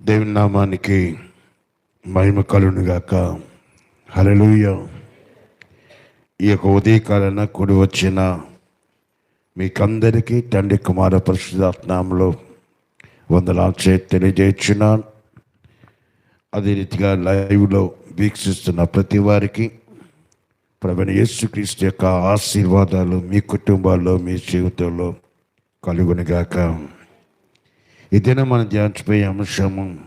దేవుని నామానికి మహిమ కలునుగాక గాక ఈ యొక్క ఉదయకాలన కూడి వచ్చిన మీకందరికీ తండ్రి కుమార పరిశుధాత్నాములో వందలాలు చే అదే రీతిగా లైవ్లో వీక్షిస్తున్న ప్రతి వారికి ప్రభుని యేసుక్రీస్తు యొక్క ఆశీర్వాదాలు మీ కుటుంబాల్లో మీ జీవితంలో కలుగునిగాక. ఈ మనం ధ్యానించిపోయే అంశము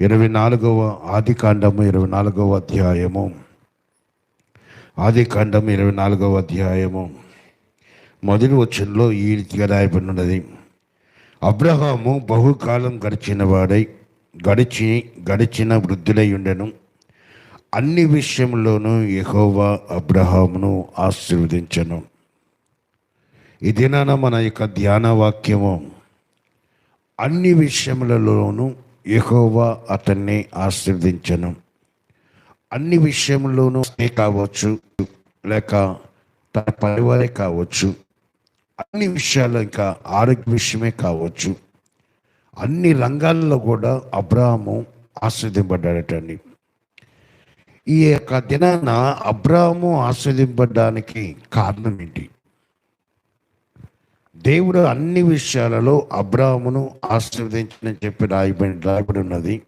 ఇరవై నాలుగవ ఆది కాండము ఇరవై నాలుగవ అధ్యాయము. ఆది కాండము ఇరవై నాలుగవ అధ్యాయము. మొదటి వచ్చంలో ఈ రీతిగా రాయబడి ఉన్నది. అబ్రహాము బహుకాలం గడిచిన వాడై గడిచి గడిచిన వృద్ధులై ఉండెను. అన్ని విషయంలోనూ యహోవా అబ్రహామును ఆశీర్వదించను. ఈ దినాన మన యొక్క ధ్యాన వాక్యము అన్ని విషయములలోనూ ఎహోవా అతన్ని ఆశీర్వదించను. అన్ని విషయంలోనూ కావచ్చు లేక తన పరివారే కావచ్చు అన్ని విషయాలు ఇంకా ఆరోగ్య విషయమే కావచ్చు. అన్ని రంగాల్లో కూడా అబ్రాహము ఆస్వాదింపడ్డాడటండి ఈ యొక్క దినాన అబ్రాహము ఆస్వాదింపడానికి కారణం ఏంటి? దేవుడు అన్ని విషయాలలో అబ్రాహమును ఆశీర్వదించని చెప్పి రాయబడి రాయబడి ఉన్నది.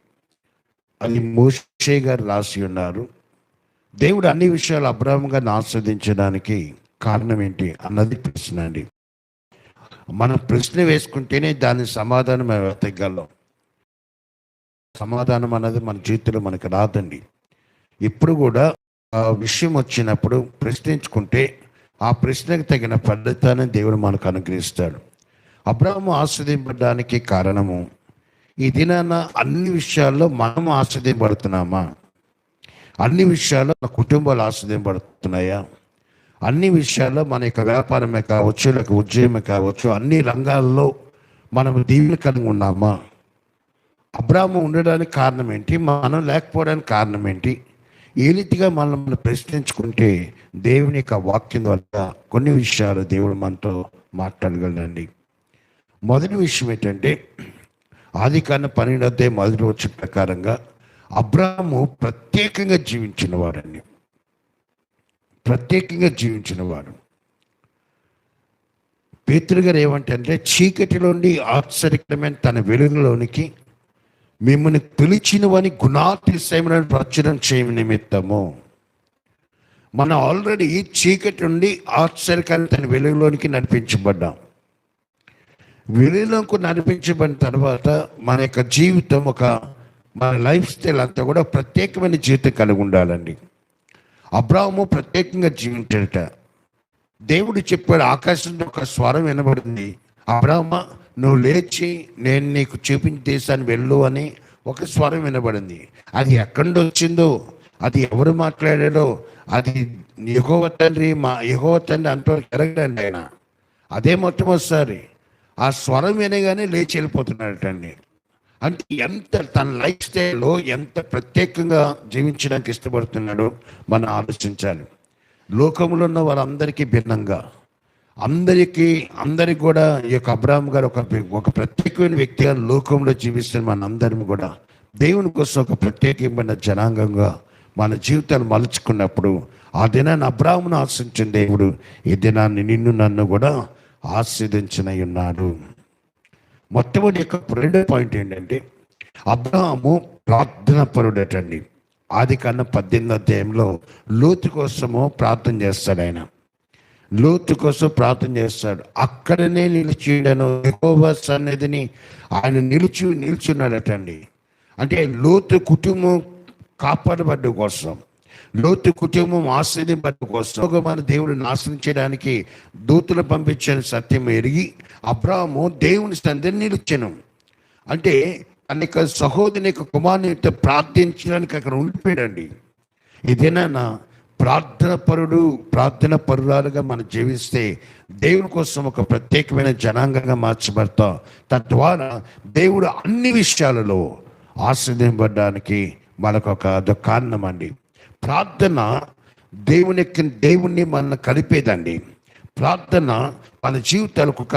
అది మోషే గారు రాసి ఉన్నారు. దేవుడు అన్ని విషయాలు అబ్రాహం గారిని ఆస్వాదించడానికి కారణం ఏంటి అన్నది ప్రశ్న అండి. మనం ప్రశ్న వేసుకుంటేనే దాని సమాధానం మనం వెతకగలం. సమాధానం అన్నది మన జీవితంలో మనకు రాదండి. ఇప్పుడు కూడా ఆ విషయం వచ్చినప్పుడు ప్రశ్నించుకుంటే ఆ ప్రశ్నకు తగిన ఫలితాన్ని దేవుడు మనకు అనుగ్రహిస్తాడు. అబ్రాహము ఆస్వాదింపడానికి కారణము ఈ దినాన అన్ని విషయాల్లో మనం ఆస్వాదింపడుతున్నామా అన్ని విషయాల్లో మన కుటుంబాలు ఆస్వాదింపడుతున్నాయా అన్ని విషయాల్లో మన యొక్క వ్యాపారమే కావచ్చు లేక ఉద్యమమే కావచ్చు అన్ని రంగాల్లో మనం దీవెన కలిగి ఉన్నామా? అబ్రాహ్మ ఉండడానికి కారణం ఏంటి? మనం లేకపోవడానికి కారణం ఏంటి? ఏ రీతిగా మనం మనం ప్రశ్నించుకుంటే దేవుని యొక్క వాక్యం వల్ల కొన్ని విషయాలు దేవుడు మనతో మాట్లాడగలండి మొదటి విషయం ఏంటంటే ఆది కాన్న పన్నెండో మొదటి వచ్చిన ప్రకారంగా అబ్రాహము ప్రత్యేకంగా జీవించిన వాడండి. ప్రత్యేకంగా జీవించిన వాడు. పేతృగారు ఏమంటే చీకటిలోని ఆశ్చర్యకరమైన తన వెలుగులోనికి మిమ్మల్ని పిలిచినవని గుణాతిశయమైన ప్రచురం చేయని నిమిత్తము. మనం ఆల్రెడీ చీకటి నుండి ఆశ్చర్యకరమైన తన వెలుగులోనికి నడిపించబడ్డాం. వెలుగులోకి నడిపించబడిన తర్వాత మన యొక్క జీవితం ఒక మన లైఫ్ స్టైల్ అంతా కూడా ప్రత్యేకమైన జీవితం కలిగి ఉండాలండి. అబ్రాహము ప్రత్యేకంగా జీవించడట. దేవుడు చెప్పాడు ఆకాశంలో ఒక స్వరం వినబడింది. అబ్రాహ్మ నువ్వు లేచి నేను నీకు చూపించిన దేశాన్ని వెళ్ళు అని ఒక స్వరం వినబడింది. అది ఎక్కడి నుండి వచ్చిందో అది ఎవరు మాట్లాడాడో అది యహోవ తండ్రి మా యహోవ తండ్రి అంతవరకు ఎరగడండి ఆయన. అదే మొట్టమొదటిసారి. ఆ స్వరం వినగానే లేచి వెళ్ళిపోతున్నాడటండి. అంటే ఎంత తన లైఫ్ స్టైల్లో ఎంత ప్రత్యేకంగా జీవించడానికి ఇష్టపడుతున్నాడో మనం ఆలోచించాలి. లోకంలో ఉన్న వారందరికీ భిన్నంగా. అందరికీ అందరికి కూడా ఈ యొక్క అబ్రాహం గారు ఒక ఒక ప్రత్యేకమైన వ్యక్తిగా లోకంలో జీవిస్తున్న మనందరం కూడా దేవుని కోసం ఒక ప్రత్యేకమైన జనాంగంగా మన జీవితాన్ని మలుచుకున్నప్పుడు ఆ దినాన్ని అబ్రాహ్మను ఆశించిన దేవుడు ఈ దినాన్ని నిన్ను నన్ను కూడా ఆస్వాదించిన ఉన్నాడు మొట్టమొదటి యొక్క రెండో పాయింట్ ఏంటంటే అబ్రాహము ప్రార్థన పరుడటండి ఆది కన్నా పద్దెనిమిది అధ్యాయంలో లోతు కోసము ప్రార్థన చేస్తాడు ఆయన. లోతు కోసం ప్రార్థన చేస్తాడు. అక్కడనే నిలిచిడను యెహోవా సన్నిధిని ఆయన నిలిచి నిలిచున్నాడటండి అంటే లోతు కుటుంబం కాపాడబడ్డ కోసం లోతు కుటుంబం ఆశ్రయింపడ్డ కోసం ఒక మన దేవుడు నాశనం చేయడానికి దూతలు పంపించిన సత్యం ఎరిగి అబ్రాహము దేవుని సన్నిధిని నిలిచను. అంటే తన యొక్క సహోదరుని యొక్క కుమారునితో ప్రార్థించడానికి అక్కడ ఉండిపోయాడండి. ఇదేనా ప్రార్థన పరుడు ప్రార్థన పరురాలుగా మనం జీవిస్తే దేవుని కోసం ఒక ప్రత్యేకమైన జనాంగంగా మార్చబడతాం. తద్వారా దేవుడు అన్ని విషయాలలో ఆశ్రదింపడానికి మనకు ఒక అదొక కారణం అండి ప్రార్థన దేవుని దేవుణ్ణి మన కలిపేదండి. ప్రార్థన మన జీవితాలకు ఒక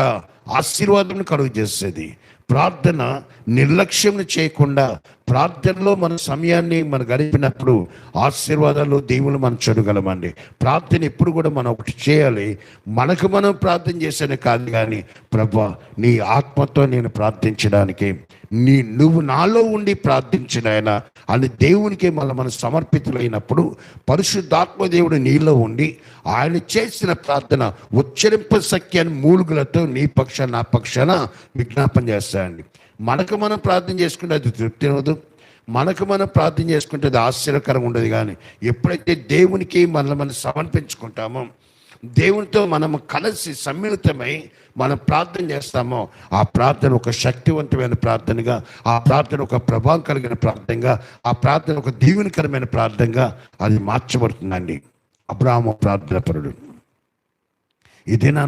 ఆశీర్వాదం కలుగు చేసేది ప్రార్థన నిర్లక్ష్యం చేయకుండా ప్రార్థనలో మన సమయాన్ని మనం గడిపినప్పుడు ఆశీర్వాదాలు దేవులు మనం చూడగలమండి. ప్రార్థన ఎప్పుడు కూడా మనం ఒకటి చేయాలి. మనకు మనం ప్రార్థన చేసేది కాదు కానీ ప్రభా నీ ఆత్మతో నేను ప్రార్థించడానికి నీ నువ్వు నాలో ఉండి ప్రార్థించినాయన అని దేవునికి మళ్ళీ మనం సమర్పితులైనప్పుడు పరిశుద్ధాత్మ దేవుడు నీలో ఉండి ఆయన చేసిన ప్రార్థన ఉచ్చరింప సఖ్యాన్ని మూలుగులతో నీ పక్ష నా పక్షాన విజ్ఞాపన చేస్తాయండి మనకు మనం ప్రార్థన చేసుకుంటే అది తృప్తి అవ్వదు మనకు మనం ప్రార్థన చేసుకుంటే అది ఆశ్చర్యకరంగా ఉండదు కానీ ఎప్పుడైతే దేవునికి మనల్ని మనం సమర్పించుకుంటామో దేవునితో మనం కలిసి సమ్మిళితమై మనం ప్రార్థన చేస్తామో ఆ ప్రార్థన ఒక శక్తివంతమైన ప్రార్థనగా ఆ ప్రార్థన ఒక ప్రభావం కలిగిన ప్రార్థనగా ఆ ప్రార్థన ఒక దీవెనకరమైన ప్రార్థనగా అది మార్చబడుతుందండి. అబ్రాహ్మ ప్రార్థన పరుడు ఇదేనా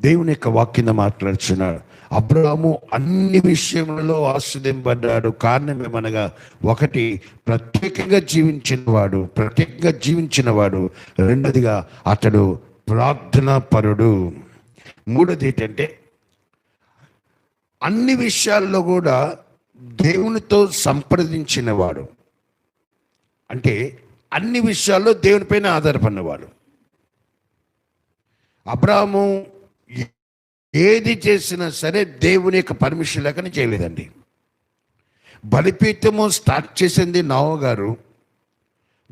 దేవుని యొక్క వాక్యం మాట్లాడుచున్నాడు. అబ్రాహము అన్ని విషయములలో ఆశ్రదింపడ్డాడు కారణం ఏమనగా ఒకటి ప్రత్యేకంగా జీవించినవాడు ప్రత్యేకంగా జీవించినవాడు. రెండోదిగా అతడు ప్రార్థనా పరుడు మూడోది ఏంటంటే అన్ని విషయాల్లో కూడా దేవునితో సంప్రదించినవాడు. అంటే అన్ని విషయాల్లో దేవునిపైన ఆధారపడినవాడు. అబ్రాహము ఏది చేసినా సరే దేవుని యొక్క పర్మిషన్ లేకనే చేయలేదండి. బలిపీఠము స్టార్ట్ చేసింది నావ గారు.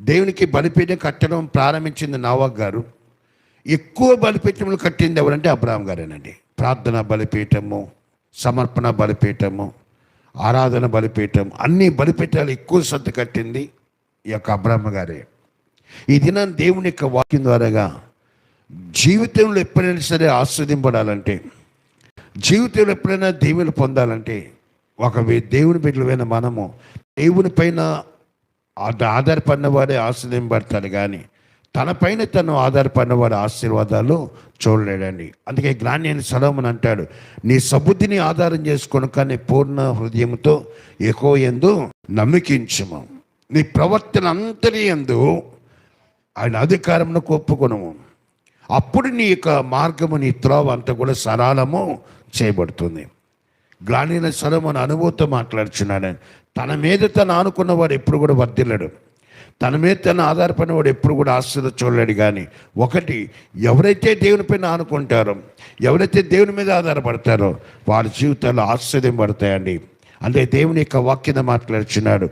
దేవునికి బలిపీఠం కట్టడం ప్రారంభించింది నావా గారు. ఎక్కువ బలిపీఠములు కట్టింది ఎవరంటే అబ్రాహం గారేనండి. ప్రార్థన బలిపీఠము సమర్పణ బలిపీఠము ఆరాధన బలిపీఠం అన్ని బలిపీఠాలు ఎక్కువ శ్రద్ధ కట్టింది ఈ యొక్క అబ్రాహ్మ గారే. ఈ దినం దేవుని యొక్క వాక్యం ద్వారాగా జీవితంలో ఎప్పుడైనా సరే ఆస్వాదింపడాలంటే జీవితంలో ఎప్పుడైనా దేవుని పొందాలంటే ఒక దేవుని బిడ్డలమైన మనము దేవుని పైన ఆధారపడిన వాడే ఆస్వాదింపడతాడు కానీ తన పైన తను ఆధారపడిన వాడి ఆశీర్వాదాలు చూడలేడండి. అందుకే జ్ఞాని అని అంటాడు నీ సబుద్ధిని ఆధారం చేసుకుని కానీ పూర్ణ హృదయంతో ఎక్కువ ఎందు నమ్మికించము. నీ ప్రవర్తన అంతరి ఎందు ఆయన అధికారమును ఒప్పుకొనము. అప్పుడు నీ యొక్క మార్గము నీ త్రోవ అంతా కూడా సరళము చేయబడుతుంది. గ్లానీన సరమని అనుభూతితో మాట్లాడుచున్నాడు. తన మీద తను ఆనుకున్నవాడు ఎప్పుడు కూడా వర్దిల్లడు తన మీద తను ఆధారపడినవాడు ఎప్పుడు కూడా ఆశ్చర్య చూడలేడు కానీ ఒకటి ఎవరైతే దేవునిపైన ఆనుకుంటారో ఎవరైతే దేవుని మీద ఆధారపడతారో వారి జీవితాలు ఆశ్చర్యం పడతాయండి. అంటే దేవుని యొక్క వాక్యం మాట్లాడుచున్నాడు.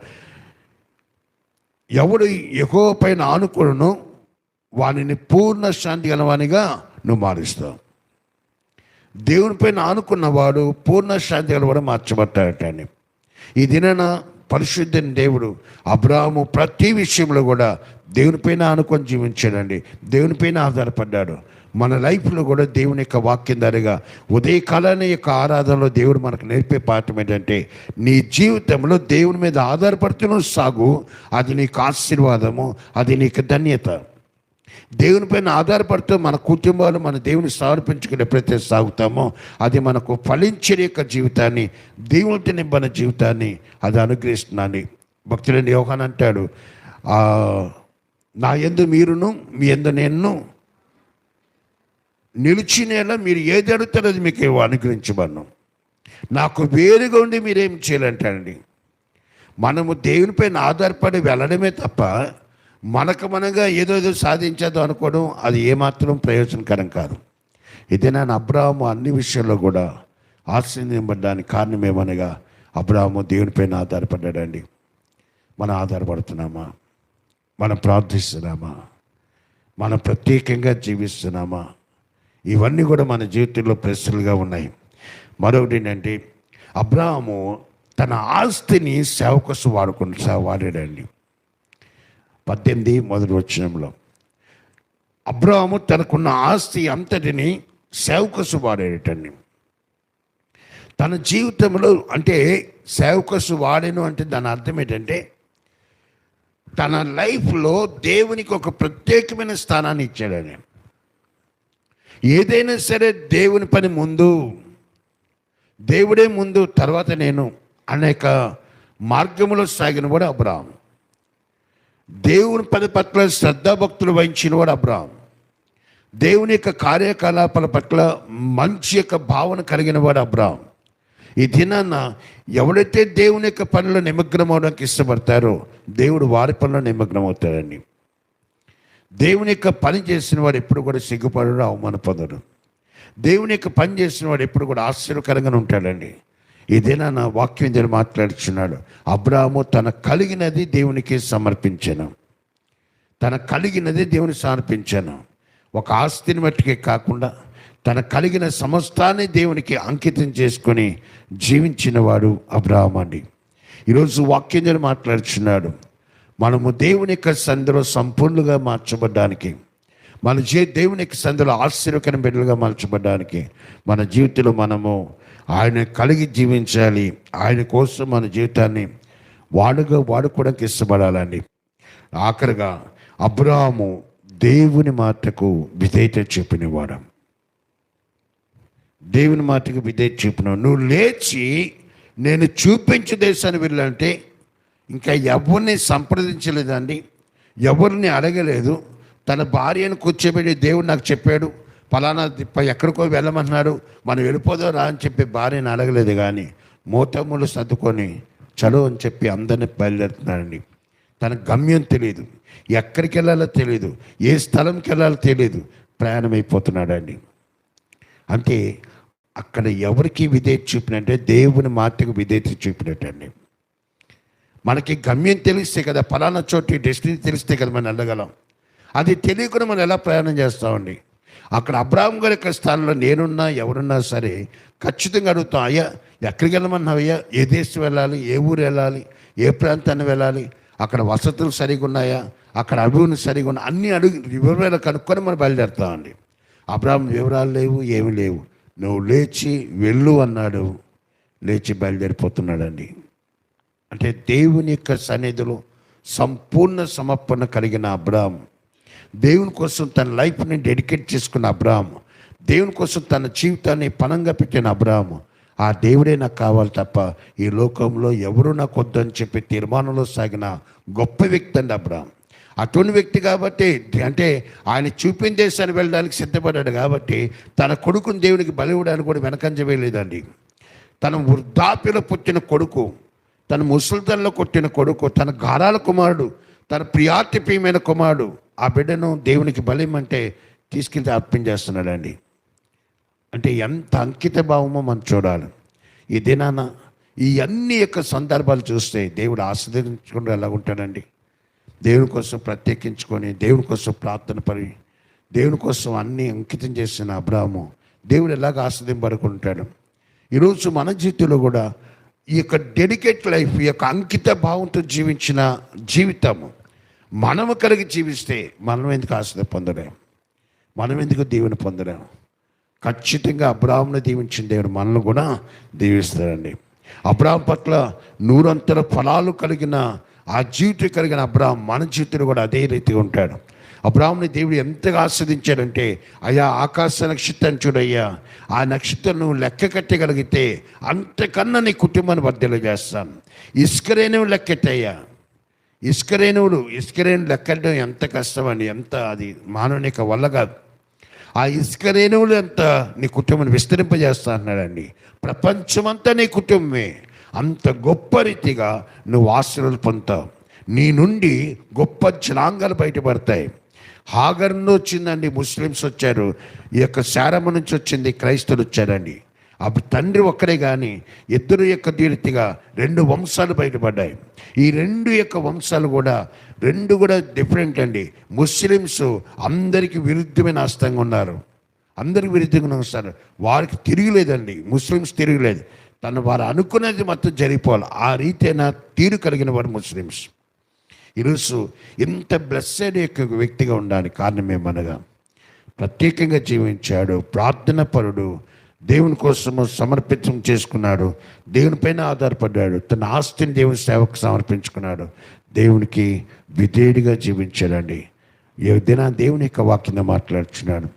ఎవడు ఎక్కువ పైన ఆనుకును వానిని పూర్ణ శాంతి గలవానిగా నువ్వు మారుస్తావు. దేవుని పైన ఆనుకున్నవాడు పూర్ణ శాంతి గలవాడు మార్చబడతాడట ఈ దినాన పరిశుద్ధని దేవుడు అబ్రాహము ప్రతి విషయంలో కూడా దేవునిపైన ఆనుకొని జీవించాడండి. దేవునిపైన ఆధారపడ్డాడు. మన లైఫ్లో కూడా దేవుని యొక్క వాక్యం ధరగా ఉదయకాలాన్ని యొక్క ఆరాధనలో దేవుడు మనకు నేర్పే పాఠం ఏంటంటే నీ జీవితంలో దేవుని మీద ఆధారపడుతూ సాగు అది నీకు ఆశీర్వాదము అది నీకు ధన్యత. దేవుని పైన ఆధారపడుతూ మన కుటుంబాలు మన దేవుని సమర్పించుకుని ఎప్పుడైతే సాగుతామో అది మనకు ఫలించిన యొక్క జీవితాన్ని దేవునితో నింపని జీవితాన్ని అది అనుగ్రహిస్తున్నాను భక్తులని యోగాన్ అంటాడు. నా ఎందు మీరును మీ ఎందు నేను నిలిచినేలా మీరు ఏది అడుగుతారో అది మీకు అనుగ్రహించబడను. నాకు వేరుగా ఉండి మీరేం చేయాలంటారండి మనము దేవునిపైన ఆధారపడి వెళ్ళడమే తప్ప మనకు మనగా ఏదో ఏదో సాధించదు అనుకోవడం అది ఏమాత్రం ప్రయోజనకరం కాదు. ఇదే నేను అబ్రాహము అన్ని విషయాల్లో కూడా ఆశ్చర్యపడడానికి కారణం ఏమనగా అబ్రాహము దేవునిపైన ఆధారపడ్డాడండి. మనం ఆధారపడుతున్నామా? మనం ప్రార్థిస్తున్నామా? మనం ప్రత్యేకంగా జీవిస్తున్నామా? ఇవన్నీ కూడా మన జీవితంలో ప్రశ్నలుగా ఉన్నాయి. మరొకటి ఏంటంటే అబ్రాహము తన ఆస్తిని సేవకసు వాడుకుని వాడాడండి. పద్దెనిమిది మొదటి వచ్చినంలో అబ్రాహము తనకున్న ఆస్తి అంతటిని సేవకసు వాడేటండి తన జీవితంలో అంటే సేవకసు వాడేను అంటే దాని అర్థం ఏంటంటే తన లైఫ్లో దేవునికి ఒక ప్రత్యేకమైన స్థానాన్ని ఇచ్చాడని. ఏదైనా సరే దేవుని పని ముందు దేవుడే ముందు తర్వాత నేను అనేక మార్గములో సాగిన వాడు అబ్రాహం దేవుని పద పట్ల శ్రద్ధాభక్తులు వహించిన వాడు అబ్రాహం. దేవుని యొక్క కార్యకలాపాల పట్ల మంచి యొక్క భావన కలిగిన వాడు అబ్రాహం. ఈ దినాన ఎవరైతే దేవుని యొక్క పనిలో నిమగ్నం అవడానికి ఇష్టపడతారో దేవుడు వారి పనిలో నిమగ్నం అవుతాడండి దేవుని యొక్క పని చేసిన వాడు ఎప్పుడు కూడా సిగ్గుపడడు అవమానపడడు. దేవుని యొక్క పని చేసిన వాడు ఎప్పుడు కూడా ఆశ్చర్యకరంగా ఉంటాడండి. ఇదేనా నా వాక్యం దగ్గర మాట్లాడుచున్నాడు. అబ్రాహము తన కలిగినది దేవునికి సమర్పించాను. తన కలిగినది దేవుని సమర్పించాను. ఒక ఆస్తిని మట్టుకే కాకుండా తన కలిగిన సమస్తాన్ని దేవునికి అంకితం చేసుకొని జీవించిన వాడు అబ్రాహం అండి. ఈరోజు వాక్యం దగ్గర మాట్లాడుచున్నాడు. మనము దేవుని యొక్క సంధిలో సంపూర్ణంగా మార్చబడ్డానికి మన జీ దేవుని యొక్క సంధిలో ఆశ్చర్యకర బిడ్డలుగా మార్చబడ్డానికి మన జీవితంలో మనము ఆయన కలిగి జీవించాలి. ఆయన కోసం మన జీవితాన్ని వాడుగా వాడుకోవడానికి ఇష్టపడాలండి. ఆఖరిగా అబ్రాహము దేవుని మాటకు విధేయత చూపినవాడు. దేవుని మాటకు విధేయత చూపిన నువ్వు లేచి నేను చూపించే దేశాన్ని వెళ్ళాలంటే ఇంకా ఎవరిని సంప్రదించలేదండి. ఎవరిని అడగలేదు. తన భార్యను కూర్చోబెట్టి దేవుడు నాకు చెప్పాడు. ఫలానా తిప్ప ఎక్కడికో వెళ్ళమన్నాడు మనం వెళ్ళిపోదో రా అని చెప్పి భార్యను అడగలేదు కానీ మోతమ్ములు సర్దుకొని చలో అని చెప్పి అందరిని బయలుదేరుతున్నాడండి. తన గమ్యం తెలియదు ఎక్కడికి వెళ్ళాలో తెలియదు ఏ స్థలంకి వెళ్ళాలో తెలియదు ప్రయాణం అయిపోతున్నాడండి అంటే అక్కడ ఎవరికి విధేయత చూపినట్టే దేవుని మాటకు విధేయత చూపినట్టండి. మనకి గమ్యం తెలిస్తే కదా ఫలానా చోటి డెస్టినీ తెలిస్తే కదా మనం వెళ్ళగలం. అది తెలియకుండా మనం ఎలా ప్రయాణం చేస్తామండి? అక్కడ అబ్రాహం గారి యొక్క స్థానంలో నేనున్నా ఎవరున్నా సరే ఖచ్చితంగా అడుగుతాం అయ్యా ఎక్కడికి వెళ్ళమన్నావయ్యా? ఏ దేశం వెళ్ళాలి? ఏ ఊరు వెళ్ళాలి? ఏ ప్రాంతాన్ని వెళ్ళాలి? అక్కడ వసతులు సరిగా ఉన్నాయా? అక్కడ అభివృద్ధి సరిగా ఉన్నాయి అన్ని అడుగు వివరాలు కనుక్కొని మనం బయలుదేరుతామండి. అబ్రాహం వివరాలు లేవు ఏమి లేవు. నువ్వు లేచి వెళ్ళు అన్నాడు. లేచి బయలుదేరిపోతున్నాడండి. అంటే దేవుని యొక్క సన్నిధిలో సంపూర్ణ సమర్పణ కలిగిన అబ్రాహం దేవుని కోసం తన లైఫ్ని డెడికేట్ చేసుకున్న అబ్రాహము దేవుని కోసం తన జీవితాన్ని పణంగా పెట్టిన అబ్రాహం ఆ దేవుడే నాకు కావాలి తప్ప ఈ లోకంలో ఎవరు నాకు వద్దని చెప్పి తీర్మానంలో సాగిన గొప్ప వ్యక్తి అండి అబ్రాహం అటువంటి వ్యక్తి కాబట్టి అంటే ఆయన చూపిన దేశాన్ని వెళ్ళడానికి సిద్ధపడ్డాడు కాబట్టి తన కొడుకుని దేవునికి బలివ్వడానికి కూడా వెనకంజవేయలేదండి తన వృద్ధాప్యలో పుట్టిన కొడుకు తన ముసలితల్లో కొట్టిన కొడుకు తన గారాల కుమారుడు తన ప్రియాతిప్రియమైన కుమారుడు ఆ బిడ్డను దేవునికి బలిమంటే తీసుకెళ్తే అర్పించేస్తున్నాడండి అంటే ఎంత అంకిత భావమో మనం చూడాలి. ఈ దినాన ఈ అన్ని యొక్క సందర్భాలు చూస్తే దేవుడు ఆస్వాదించకుండా ఎలా ఉంటాడండి? దేవుని కోసం ప్రత్యేకించుకొని దేవుని కోసం ప్రార్థన పడి దేవుని కోసం అన్ని అంకితం చేసిన అబ్రాహము దేవుడు ఎలాగ ఆస్వాదింపడుకుంటాడు ఈరోజు మన జీవితంలో కూడా ఈ యొక్క డెడికేట్ లైఫ్ ఈ యొక్క అంకిత భావంతో జీవించిన జీవితము మనము కలిగి జీవిస్తే మనం ఎందుకు ఆశ్రద పొందలేం మనం ఎందుకు దేవుని పొందలేము? ఖచ్చితంగా అబ్రాహ్మను దీవించిన దేవుడు మనల్ని కూడా దీవిస్తాడండి. అబ్రాహం పట్ల నూరంతర ఫలాలు కలిగిన ఆ జీవితం కలిగిన అబ్రాహం మన జీవితంలో కూడా అదే రీతిగా ఉంటాడు. అబ్రాహ్మని దేవుడు ఎంతగా ఆస్వాదించాడంటే అయ్యా ఆకాశ నక్షత్రం చూడయ్యా ఆ నక్షత్రం నువ్వు లెక్క కట్టగలిగితే అంతకన్నా నీ కుటుంబాన్ని వర్ధలు చేస్తాను. ఇసుకరేణువు లెక్కెట్టయ్యా ఇసుకరేణువులు ఇసుకరేణువు లెక్కడం ఎంత కష్టమండి ఎంత అది మానవునిక వల్ల కాదు. ఆ ఇసుక రేణువులు నీ కుటుంబాన్ని విస్తరింపజేస్తా అన్నాడండి. ప్రపంచమంతా నీ కుటుంబమే. అంత గొప్ప రీతిగా నువ్వు ఆశ్రలు పొందుతావు. నీ నుండి గొప్ప జనాంగాలు బయటపడతాయి. హాగర్ నుండి వచ్చిందండి ముస్లిమ్స్ వచ్చారు. ఈ యొక్క శారమ నుంచి వచ్చింది క్రైస్తవులు వచ్చారండి. అప్పుడు తండ్రి ఒక్కరే కానీ ఇద్దరు యొక్క దీర్తిగా రెండు వంశాలు బయటపడ్డాయి. ఈ రెండు యొక్క వంశాలు కూడా రెండు కూడా డిఫరెంట్ అండి. ముస్లిమ్స్ అందరికీ విరుద్ధమైన హస్తంగా ఉన్నారు. అందరికి విరుద్ధంగా వస్తారు వారికి తిరిగిలేదండి. ముస్లిమ్స్ తిరగలేదు. తను వారు అనుకున్నది మొత్తం జరిగిపోవాలి. ఆ రీతైనా తీరు కలిగిన వారు ముస్లిమ్స్. ఈరోజు ఇంత బ్లెస్సెడ్ యొక్క వ్యక్తిగా ఉండడానికి కారణం ఏమనగా ప్రత్యేకంగా జీవించాడు ప్రార్థన పరుడు దేవుని కోసము సమర్పించం చేసుకున్నాడు. దేవునిపైన ఆధారపడ్డాడు. తన ఆస్తిని దేవుని సేవకు సమర్పించుకున్నాడు. దేవునికి విధేయుడిగా జీవించాడండి. ఏదైనా దిన దేవుని యొక్క వాక్యం మాట్లాడుచున్నాడు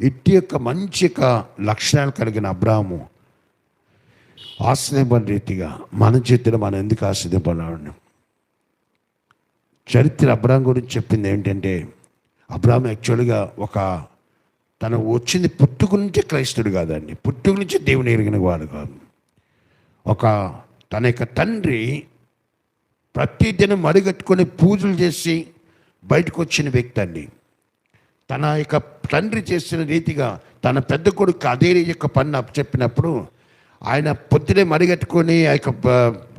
ఇట్టి యొక్క మంచి యొక్క లక్షణాలు కలిగిన అబ్రాహము ఆశ్రయపడిన రీతిగా మన చేతిలో మనం ఎందుకు ఆశ్రయపడాలని. చరిత్ర అబ్రాహం గురించి చెప్పింది ఏంటంటే అబ్రాహం యాక్చువల్గా ఒక తను వచ్చింది పుట్టుకు నుంచి క్రైస్తుడు కాదండి. పుట్టుకు నుంచి దేవుని ఎరిగిన వాడు కాదు. ఒక తన యొక్క తండ్రి ప్రతిదినం అడిగట్టుకొని పూజలు చేసి బయటకు వచ్చిన వ్యక్తి అండి. తన యొక్క తండ్రి చేసిన రీతిగా తన పెద్ద కొడుకు అదే యొక్క పని చెప్పినప్పుడు ఆయన పొద్దునే మడిగట్టుకొని ఆ యొక్క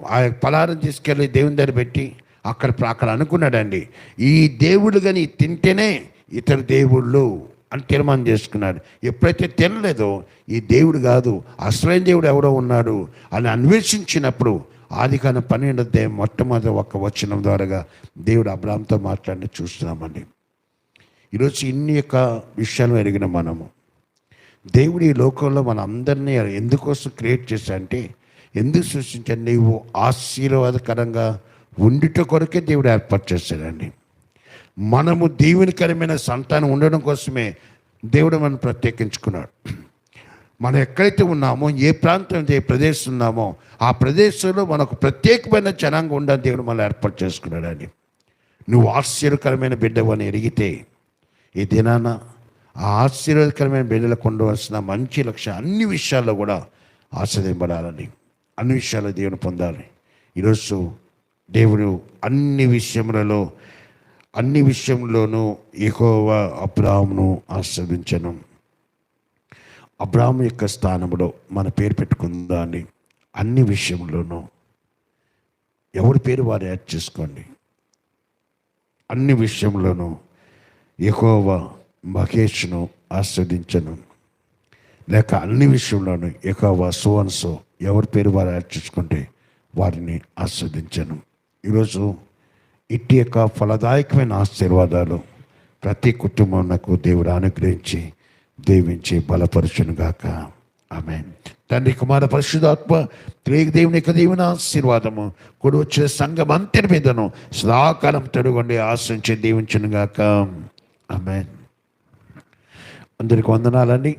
ఆ యొక్క పలారం తీసుకెళ్ళి దేవుని దగ్గర పెట్టి అక్కడ అక్కడ అనుకున్నాడండి. ఈ దేవుడు కానీ తింటేనే ఇతర దేవుళ్ళు అని తీర్మానం చేసుకున్నాడు. ఎప్పుడైతే తినలేదో ఈ దేవుడు కాదు అసలైన దేవుడు ఎవడో ఉన్నాడు అని అన్వేషించినప్పుడు ఆది కాని పన్నెండు అధ్యాయం మొట్టమొదటి ఒక వచనం ద్వారాగా దేవుడు అబ్రామ్తో మాట్లాడి చూస్తున్నామండి. ఈరోజు ఇన్ని యొక్క విషయాలు ఎరిగిన మనము దేవుడు ఈ లోకంలో మన అందరినీ ఎందుకోసం క్రియేట్ చేశాడంటే ఎందుకు సృష్టించాడు? నీవు ఆశీర్వాదకరంగా ఉండిట కొరకే దేవుడు ఏర్పాటు చేశాడండి. మనము దీవెనకరమైన సంతానం ఉండడం కోసమే దేవుడు మనం ప్రత్యేకించుకున్నాడు. మనం ఎక్కడైతే ఉన్నామో ఏ ప్రాంతం ఏ ప్రదేశం ఉన్నామో ఆ ప్రదేశంలో మనకు ప్రత్యేకమైన జనాంగం ఉండాలని దేవుడు మనం ఏర్పాటు చేసుకున్నాడండి నువ్వు ఆశ్చర్యకరమైన బిడ్డవని ఎరిగితే ఈ దినాన ఆ ఆశ్చర్యకరమైన బిడ్డలకు ఉండవలసిన మంచి లక్ష్యం అన్ని విషయాల్లో కూడా ఆశ్రదింపడాలని అన్ని విషయాల్లో దేవుని పొందాలి ఈరోజు దేవుడు అన్ని విషయములలో అన్ని విషయంలోనూ ఎక్కువ అబ్రాహ్మును ఆశ్రదించను అబ్రాహ్ము యొక్క స్థానంలో మన పేరు పెట్టుకుందాన్ని అన్ని విషయంలోనూ ఎవరి పేరు వారు యాడ్ చేసుకోండి. అన్ని విషయంలోనూ ఎక్కువ మహేష్ను ఆస్వాదించను లేక అన్ని విషయంలోనూ ఎక్కువ సువన్సో ఎవరి పేరు వారు యాడ్ చేసుకుంటే వారిని ఆస్వాదించను ఈరోజు ఇట్టి యొక్క ఫలదాయకమైన ఆశీర్వాదాలు ప్రతి కుటుంబం నాకు దేవుడు అనుగ్రహించి దీవించి బలపరచునుగాక. ఆమె తండ్రి కుమార పరిశుధాత్మ త్రేక దేవుని యొక్క దేవుని ఆశీర్వాదము కొడు వచ్చిన సంఘం అంతటి మీదను సదాకాలం తడుగొండి ఆశించి దీవించునుగాక. ఆమె అందరికి వందనాలండి.